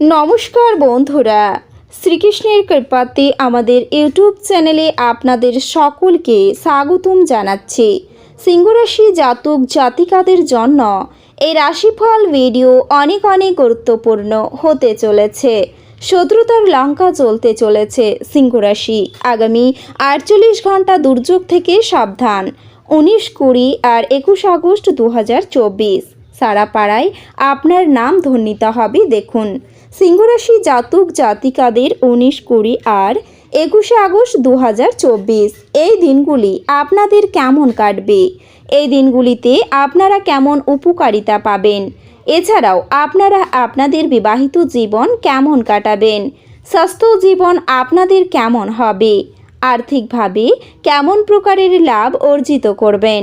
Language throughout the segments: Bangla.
নমস্কার বন্ধুরা, শ্রীকৃষ্ণের কৃপাতে আমাদের ইউটিউব চ্যানেলে আপনাদের সকলকে স্বাগতম জানাচ্ছি। সিংহরাশি জাতক জাতিকাদের জন্য এই রাশিফল ভিডিও অনেক অনেক গুরুত্বপূর্ণ হতে চলেছে। শত্রুতার লঙ্কা চলতে চলেছে সিংহরাশি। আগামী আটচল্লিশ ঘণ্টা দুর্যোগ থেকে সাবধান। উনিশ কুড়ি আর একুশ আগস্ট দু হাজার চব্বিশ। সারা পাড়ায় আপনার নাম ধ্বনিত হবে, দেখুন। সিংহরাশি জাতক জাতিকাদের উনিশ কুড়ি আর একুশে আগস্ট দু হাজার চব্বিশ। এই দিনগুলি আপনাদের কেমন কাটবে? এই দিনগুলিতে আপনারা কেমন উপকারিতা পাবেন? এছাড়াও আপনারা আপনাদের বিবাহিত জীবন কেমন কাটাবেন? স্বাস্থ্য জীবন আপনাদের কেমন হবে? আর্থিকভাবে কেমন প্রকারের লাভ অর্জিত করবেন?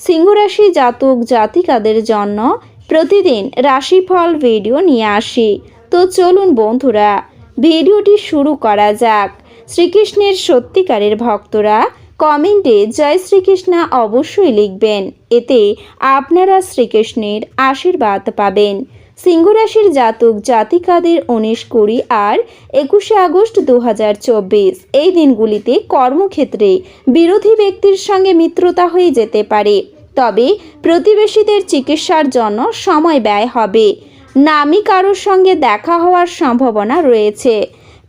সিংহরাশি জাতক জাতিকাদের জন্য প্রতিদিন রাশিফল ভিডিও নিয়ে আসি। তো চলুন বন্ধুরা, ভিডিওটি শুরু করা যাক। শ্রীকৃষ্ণের সত্যিকারের ভক্তরা কমেন্টে জয় শ্রীকৃষ্ণ অবশ্যই লিখবেন। এতে আপনারা শ্রীকৃষ্ণের আশীর্বাদ পাবেন। সিংহরাশির জাতক জাতিকাদের উনিশ কুড়ি আর একুশে আগস্ট দু হাজার চব্বিশ। এই দিনগুলিতে কর্মক্ষেত্রে বিরোধী ব্যক্তির সঙ্গে মিত্রতা হয়ে যেতে পারে। তবে প্রতিবেশীদের চিকিৎসার জন্য সময় ব্যয় হবে। নামি কারোর সঙ্গে দেখা হওয়ার সম্ভাবনা রয়েছে।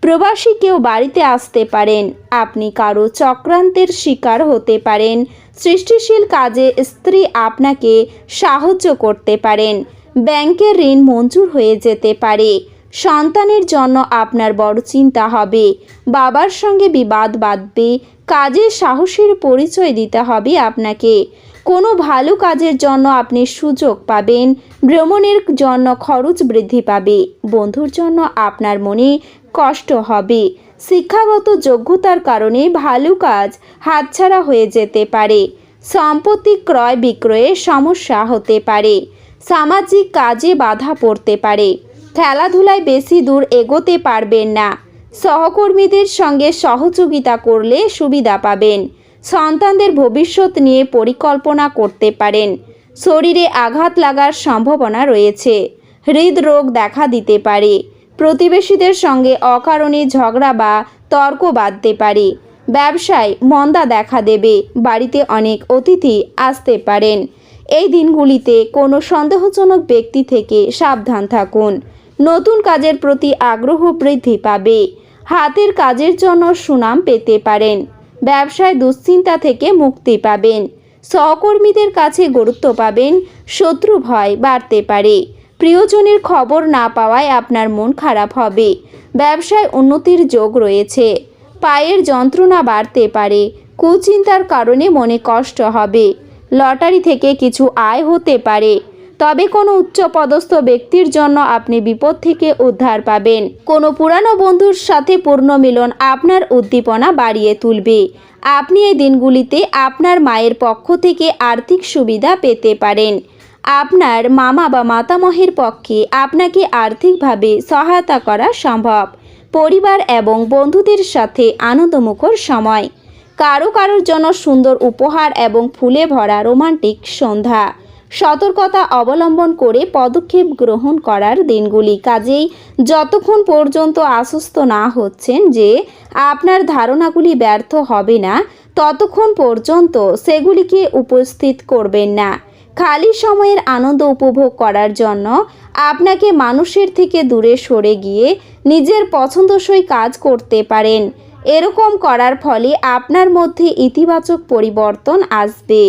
প্রবাসী কেউ বাড়িতে আসতে পারেন। আপনি কারও চক্রান্তের শিকার হতে পারেন। সৃষ্টিশীল কাজে স্ত্রী আপনাকে সাহায্য করতে পারেন। ব্যাংকের ঋণ মঞ্জুর হয়ে যেতে পারে। সন্তানের জন্য আপনার বড় চিন্তা হবে। বাবার সঙ্গে বিবাদ বাঁধবে। কাজে সাহসের পরিচয় দিতে হবে আপনাকে। কোনো ভালো কাজের জন্য আপনি সুযোগ পাবেন। ভ্রমণের জন্য খরচ বৃদ্ধি পাবে। বন্ধুর জন্য আপনার মনে কষ্ট হবে। শিক্ষাগত যোগ্যতার কারণে ভালো কাজ হাতছাড়া হয়ে যেতে পারে। সম্পত্তি ক্রয় বিক্রয়ে সমস্যা হতে পারে। সামাজিক কাজে বাধা পড়তে পারে। খেলাধুলায় বেশি দূর এগোতে পারবেন না। সহকর্মীদের সঙ্গে সহযোগিতা করলে সুবিধা পাবেন। সন্তানদের ভবিষ্যৎ নিয়ে পরিকল্পনা করতে পারেন। শরীরে আঘাত লাগার সম্ভাবনা রয়েছে। হৃদরোগ দেখা দিতে পারে। প্রতিবেশীদের সঙ্গে অকারণে ঝগড়া বা তর্ক বাঁধতে পারে। ব্যবসায় মন্দা দেখা দেবে। বাড়িতে অনেক অতিথি আসতে পারেন। এই দিনগুলিতে কোনো সন্দেহজনক ব্যক্তি থেকে সাবধান থাকুন। নতুন কাজের প্রতি আগ্রহ বৃদ্ধি পাবে। হাতের কাজের জন্য সুনাম পেতে পারেন। ব্যবসায় দুশ্চিন্তা থেকে মুক্তি পাবেন। সহকর্মীদের কাছে গুরুত্ব পাবেন। শত্রু ভয় বাড়তে পারে। প্রিয়জনের খবর না পাওয়ায় আপনার মন খারাপ হবে। ব্যবসায় উন্নতির যোগ রয়েছে। পায়ের যন্ত্রণা বাড়তে পারে। কুচিন্তার কারণে মনে কষ্ট হবে। লটারি থেকে কিছু আয় হতে পারে। তবে কোনো উচ্চপদস্থ ব্যক্তির জন্য আপনি বিপদ থেকে উদ্ধার পাবেন। কোনো পুরানো বন্ধুর সাথে পূর্ণ মিলন আপনার উদ্দীপনা বাড়িয়ে তুলবে। আপনি এই দিনগুলিতে আপনার মায়ের পক্ষ থেকে আর্থিক সুবিধা পেতে পারেন। আপনার মামা বা মাতামহের পক্ষে আপনাকে আর্থিকভাবে সহায়তা করা সম্ভব। পরিবার এবং বন্ধুদের সাথে আনন্দমুখর সময়। কারও কারোর জন্য সুন্দর উপহার এবং ফুলে ভরা রোমান্টিক সন্ধ্যা। সতর্কতা অবলম্বন করে পদক্ষেপ গ্রহণ করার দিনগুলি। কাজেই যতক্ষণ পর্যন্ত আশ্বস্ত না হচ্ছেন যে আপনার ধারণাগুলি ব্যর্থ হবে না, ততক্ষণ পর্যন্ত সেগুলিকে উপস্থিত করবেন না। খালি সময়ের আনন্দ উপভোগ করার জন্য আপনাকে মানুষের থেকে দূরে সরে গিয়ে নিজের পছন্দসই কাজ করতে পারেন। এরকম করার ফলে আপনার মধ্যে ইতিবাচক পরিবর্তন আসবে।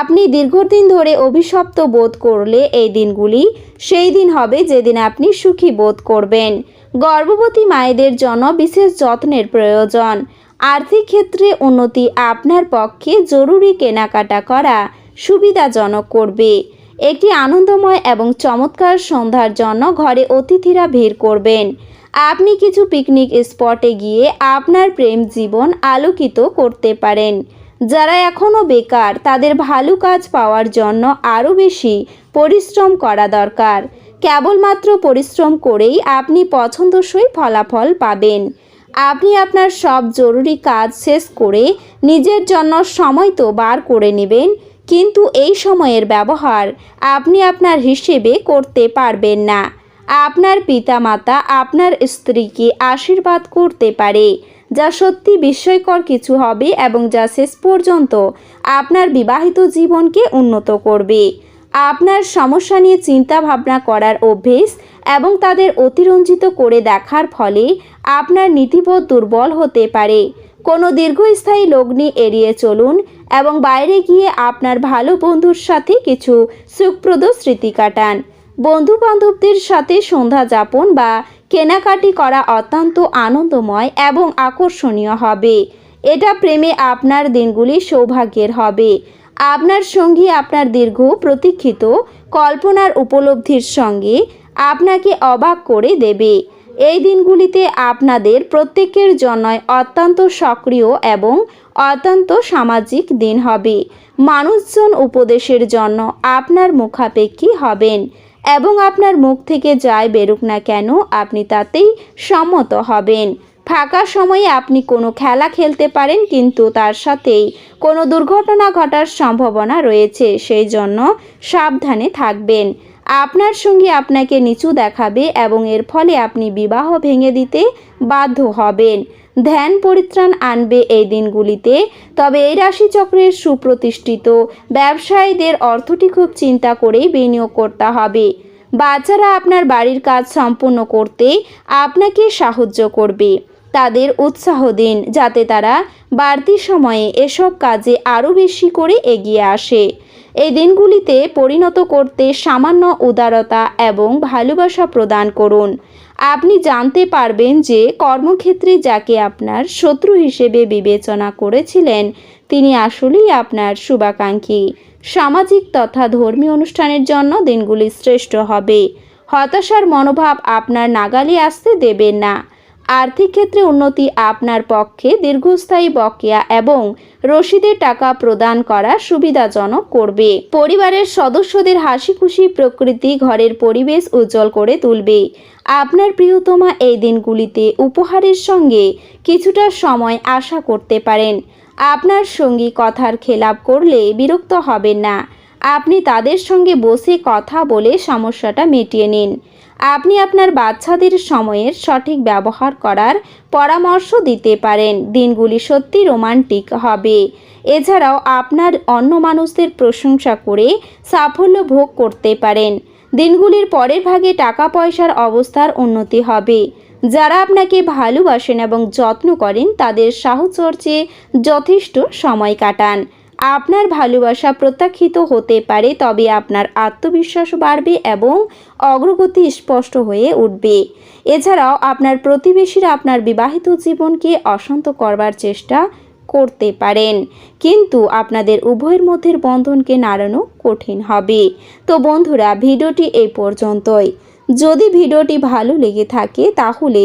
আপনি দীর্ঘদিন ধরে অভিশপ্ত বোধ করলে এই দিনগুলি সেই দিন হবে যেদিন আপনি সুখী বোধ করবেন। গর্ভবতী মায়েদের জন্য বিশেষ যত্নের প্রয়োজন। আর্থিক ক্ষেত্রে উন্নতি আপনার পক্ষে জরুরি কেনাকাটা করা সুবিধাজনক করবে। একটি আনন্দময় এবং চমৎকার সন্ধ্যার জন্য ঘরে অতিথিরা ভিড় করবেন। আপনি কিছু পিকনিক স্পটে গিয়ে আপনার প্রেম জীবন আলোকিত করতে পারেন। যারা এখনও বেকার, তাদের ভালো কাজ পাওয়ার জন্য আরও বেশি পরিশ্রম করা দরকার। কেবলমাত্র পরিশ্রম করেই আপনি পছন্দসই ফলাফল পাবেন। আপনি আপনার সব জরুরি কাজ শেষ করে নিজের জন্য সময় তো বার করে নেবেন, কিন্তু এই সময়ের ব্যবহার আপনি আপনার হিসেবে করতে পারবেন না। আপনার পিতামাতা আপনার স্ত্রীকে আশীর্বাদ করতে পারে, যা সত্যি বিস্ময়কর কিছু হবে এবং যা শেষ পর্যন্ত আপনার বিবাহিত জীবনকে উন্নত করবে। আপনার সমস্যা নিয়ে চিন্তা ভাবনা করার অভ্যেস এবং তাদের অতিরঞ্জিত করে দেখার ফলে আপনার নীতিবোধ দুর্বল হতে পারে। কোনো দীর্ঘস্থায়ী লগ্নি এড়িয়ে চলুন এবং বাইরে গিয়ে আপনার ভালো বন্ধুর সাথে কিছু সুখপ্রদ স্মৃতি কাটান। বন্ধু বান্ধবদের সাথে সন্ধ্যা যাপন বা কেনাকাটি করা অত্যন্ত আনন্দময় এবং আকর্ষণীয় হবে। এটা প্রেমে আপনার দিনগুলি সৌভাগ্যের হবে। আপনার সঙ্গী আপনার দীর্ঘ, প্রতীক্ষিত, কল্পনার উপলব্ধির সঙ্গে আপনাকে অবাক করে দেবে। এই দিনগুলিতে আপনাদের প্রত্যেকের জন্যই অত্যন্ত সক্রিয় এবং অত্যন্ত সামাজিক দিন হবে। মানুষজন উপদেশের জন্য আপনার মুখাপেক্ষী হবেন। এবং আপনার মুখ থেকে যাই বেরুক না কেন, আপনি তাতেই সম্মত হবেন। ফাঁকা সময়ে আপনি কোনো খেলা খেলতে পারেন, কিন্তু তার সাথেই কোনো দুর্ঘটনা ঘটার সম্ভাবনা রয়েছে, সেই জন্য সাবধানে থাকবেন। আপনার সঙ্গে আপনাকে নিচু দেখাবে এবং এর ফলে আপনি বিবাহ ভেঙে দিতে বাধ্য হবেন। ধ্যান পরিত্রাণ আনবে এই দিনগুলিতে। তবে এই রাশিচক্রের সুপ্রতিষ্ঠিত ব্যবসায়ীদের অর্থটি খুব চিন্তা করেই বিনিয়োগ করতে হবে। বাচ্চারা আপনার বাড়ির কাজ সম্পূর্ণ করতে আপনাকে সাহায্য করবে। তাদের উৎসাহ দিন, যাতে তারা বাড়তি সময়ে এসব কাজে আরও বেশি করে এগিয়ে আসে। এই দিনগুলিতে পরিণত করতে সামান্য উদারতা এবং ভালোবাসা প্রদান করুন। আপনি জানতে পারবেন যে কর্মক্ষেত্রে যাকে আপনার শত্রু হিসেবে বিবেচনা করেছিলেন, তিনি আসলেই আপনার শুভাকাঙ্ক্ষী। সামাজিক তথা ধর্মীয় অনুষ্ঠানের জন্য দিনগুলি শ্রেষ্ঠ হবে। হতাশার মনোভাব আপনার নাগালে আসতে দেবেন না। আর্থিক ক্ষেত্রে উন্নতি আপনার পক্ষে দীর্ঘস্থায়ী বকেয়া এবং রসিদের টাকা প্রদান করা সুবিধাজনক করবে। পরিবারের সদস্যদের হাসি খুশি প্রকৃতি ঘরের পরিবেশ উজ্জ্বল করে তুলবে। আপনার প্রিয়তমা এই দিনগুলিতে উপহারের সঙ্গে কিছুটা সময় আশা করতে পারেন। আপনার সঙ্গী কথার খেলাপ করলে বিরক্ত হবেন না। আপনি তাদের সঙ্গে বসে কথা বলে সমস্যাটা মিটিয়ে নিন। আপনি আপনার বাচ্চাদের সময়ের সঠিক ব্যবহার করার পরামর্শ দিতে পারেন। দিনগুলি সত্যি রোমান্টিক হবে। এছাড়াও আপনার অন্য মানুষদের প্রশংসা করে সাফল্য ভোগ করতে পারেন। দিনগুলির পরের ভাগে টাকা পয়সার অবস্থার উন্নতি হবে। যারা আপনাকে ভালোবাসেন এবং যত্ন করেন, তাদের সাহচর্যে যথেষ্ট সময় কাটান। আপনার ভালোবাসা প্রত্যাখ্যিত হতে পারে, তবে আপনার আত্মবিশ্বাস বাড়বে এবং অগ্রগতি স্পষ্ট হয়ে উঠবে। এছাড়াও আপনার প্রতিবেশীরা আপনার বিবাহিত জীবনকে অশান্ত করবার চেষ্টা করতে পারেন, কিন্তু আপনাদের উভয়ের মধ্যের বন্ধনকে নাড়ানো কঠিন হবে। তো বন্ধুরা, ভিডিওটি এই পর্যন্তই। যদি ভিডিওটি ভালো লেগে থাকে, তাহলে